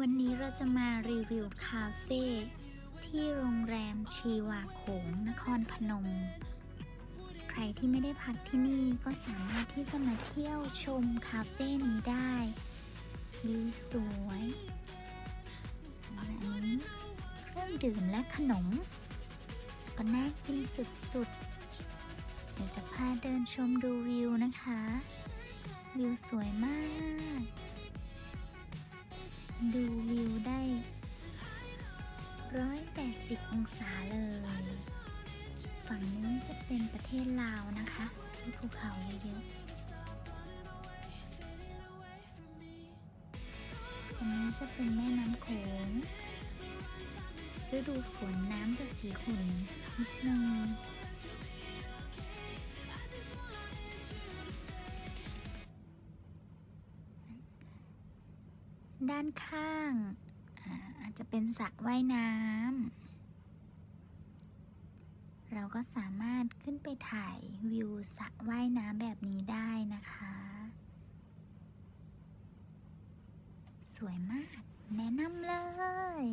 วันนี้เราจะมารีวิวคาเฟ่ที่โรงแรมชีวาโขงนครพนม ใครที่ไม่ได้พักที่นี่ก็สามารถที่จะมาเที่ยวชมคาเฟ่นี้ได้วิวสวยอันนี้เครื่องดื่มและขนม ก็น่ากินสุดๆ เดี๋ยวจะพาเดินชมดูวิวนะคะ วิวสวยมาก ดูวิวได้ 180 องศาเลย ฝั่งนู้นจะเป็นประเทศลาวนะคะมีภูเขาเยอะๆอันนี้จะเป็นแม่น้ำโขงฤดูฝนน้ำจะสีขุ่นนิดนึง ด้านข้างอาอาจจะเป็นสระว่ายน้ำเราก็สามารถขึ้นไปถ่ายวิวสระว่ายน้ำแบบนี้ได้นะคะ สวยมาก แนะนำเลย